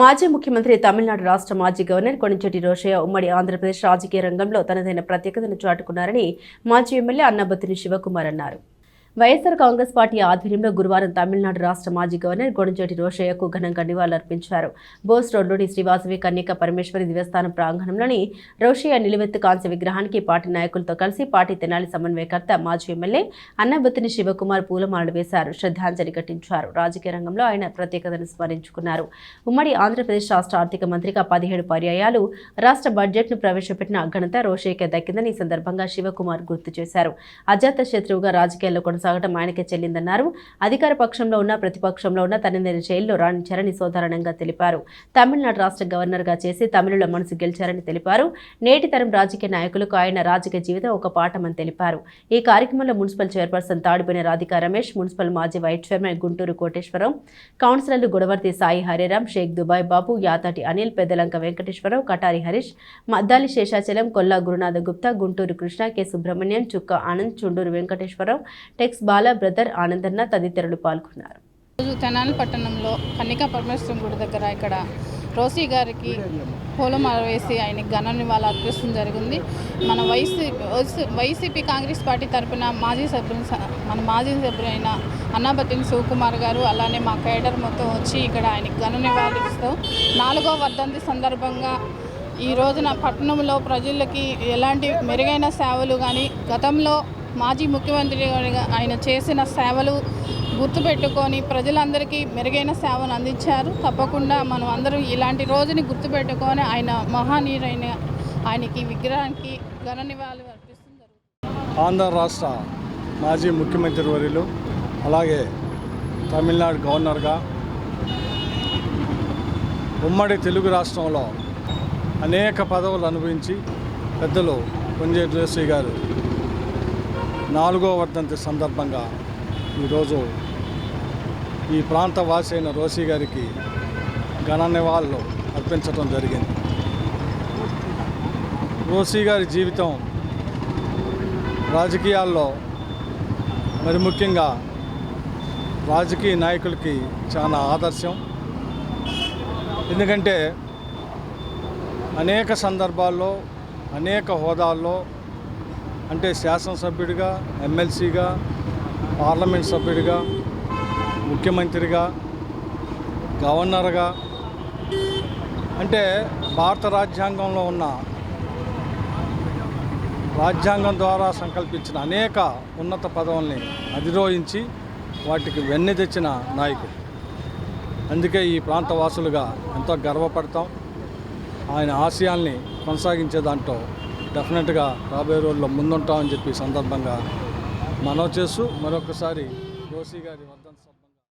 మాజీ ముఖ్యమంత్రి తమిళనాడు రాష్ట్ర మాజీ గవర్నర్ కొణిచెట్టి రోషయ్య ఉమ్మడి ఆంధ్రప్రదేశ్ రాజకీయ రంగంలో తనదైన ప్రత్యేకతను చాటుకున్నారని మాజీ ఎమ్మెల్యే అన్నబత్తిని శివకుమార్ అన్నారు. వైఎస్సార్ కాంగ్రెస్ పార్టీ ఆధ్వర్యంలో గురువారం తమిళనాడు రాష్ట్ర మాజీ గవర్నర్ కొణిచెట్టి రోషయ్యకు ఘనంగా నివాళులర్పించారు. బోస్ రోడ్లోని శ్రీవాసవి కన్యక పరమేశ్వరి దేవస్థానం ప్రాంగణంలోని రోషయ్య నిలువెత్తు కాంస్య విగ్రహానికి పార్టీ నాయకులతో కలిసి పార్టీ తెనాలి సమన్వయకర్త మాజీ ఎమ్మెల్యే అన్నబత్తిని శివకుమార్ పూలమాలలు వేశారు. శ్రద్ధాంజలి ఘటించారు. రాజకీయ రంగంలో ఆయన ప్రత్యేకతను స్మరించుకున్నారు. ఉమ్మడి ఆంధ్రప్రదేశ్ రాష్ట్ర ఆర్థిక మంత్రిగా పదిహేడు పర్యాయాలు రాష్ట్ర బడ్జెట్ను ప్రవేశపెట్టిన ఘనత రోషయ్యకే దక్కిందని ఈ సందర్భంగా శివకుమార్ గుర్తు చేశారు. అజాత శత్రువుగా రాజకీయాల్లో కొనసాగడం ఆయనకే చెల్లిందన్నారు. అధికార పక్షంలో ఉన్న ప్రతిపక్షంలో ఉన్న తనని జైల్లో రాణించారని సోదారణంగా తెలిపారు. తమిళనాడు రాష్ట్ర గవర్నర్గా చేసి తమిళుల మనసు గెలిచారని తెలిపారు. నేటి తరం రాజకీయ నాయకులకు ఆయన రాజకీయ జీవితం ఒక పాఠమని తెలిపారు. ఈ కార్యక్రమంలో municipal chairperson Tadipoyina Radhika Ramesh municipal మాజీ వైస్ చైర్మన్ గుంటూరు కోటేశ్వరం కౌన్సిలర్లు గుడవర్తి సాయి హరిరామ్ షేక్ దుబాయ్ బాబు యాతాటి అనిల్ పెద్దలంక వెంకటేశ్వరరావు కటారి హరీష్ మద్దాలి శేషాచలం కొల్లా గురునాథ గుప్తా గుంటూరు కృష్ణ కె సుబ్రహ్మణ్యం చుక్క ఆనంద్ చుండూరు వెంకటేశ్వరరావు టెక్స్ బాల బ్రదర్ ఆనందన్న తదితరులు పాల్గొన్నారు. రోజు తెనాలి పట్టణంలో కన్నికా పరమేశ్వరం గుడి దగ్గర ఇక్కడ రోసీ గారికి పూలమాల వేసి ఆయనకి ఘన నివాళులు అర్పిస్తుంది జరిగింది. మన వైసీపీ వైసీపీ కాంగ్రెస్ పార్టీ తరపున మాజీ సభ్యులు మన మాజీ సభ్యులైన అన్నాబతిని శివకుమార్ గారు అలానే మా కేడర్ మొత్తం వచ్చి ఇక్కడ ఆయనకి ఘన నివాళులు ఇస్తూ నాలుగో వర్ధంతి సందర్భంగా ఈ రోజున పట్టణంలో ప్రజలకి ఎలాంటి మెరుగైన సేవలు కానీ గతంలో మాజీ ముఖ్యమంత్రి గారిగా ఆయన చేసిన సేవలు గుర్తుపెట్టుకొని ప్రజలందరికీ మెరుగైన సేవను అందించారు. తప్పకుండా మనం అందరం ఇలాంటి రోజుని గుర్తుపెట్టుకొని ఆయన మహానీయుడైన ఆయనకి విగ్రహానికి ఘన నివాళులు అర్పిస్తుంది ఆంధ్ర రాష్ట్ర మాజీ ముఖ్యమంత్రి వర్యులు అలాగే తమిళనాడు గవర్నర్గా ఉమ్మడి తెలుగు రాష్ట్రంలో అనేక పదవులు అనుభవించి పెద్దలు కొంజేటి రేసి గారు నాలుగో వర్ధంతి సందర్భంగా ఈరోజు ఈ ప్రాంత వాసి అయిన రోసి గారికి ఘన నివాళులు అర్పించడం జరిగింది. రోసి గారి జీవితం రాజకీయాల్లో మరి ముఖ్యంగా రాజకీయ నాయకులకి చాలా ఆదర్శం. ఎందుకంటే అనేక సందర్భాల్లో అనేక హోదాల్లో అంటే శాసనసభ్యుడిగా ఎమ్మెల్సీగా పార్లమెంట్ సభ్యుడిగా ముఖ్యమంత్రిగా గవర్నర్గా అంటే భారత రాజ్యాంగంలో ఉన్న రాజ్యాంగం ద్వారా సంకల్పించిన అనేక ఉన్నత పదవుల్ని అధిరోహించి వాటికి వెన్నె తెచ్చిన నాయకుడు. అందుకే ఈ ప్రాంత వాసులుగా ఎంతో గర్వపడతాం. ఆయన ఆశయాల్ని కొనసాగించే దాంట్లో డెఫినెట్గా రాబోయే రోజుల్లో ముందుంటామని చెప్పి సందర్భంగా మనవి చేస్తూ మరొకసారి రోసి గారి వర్ధన్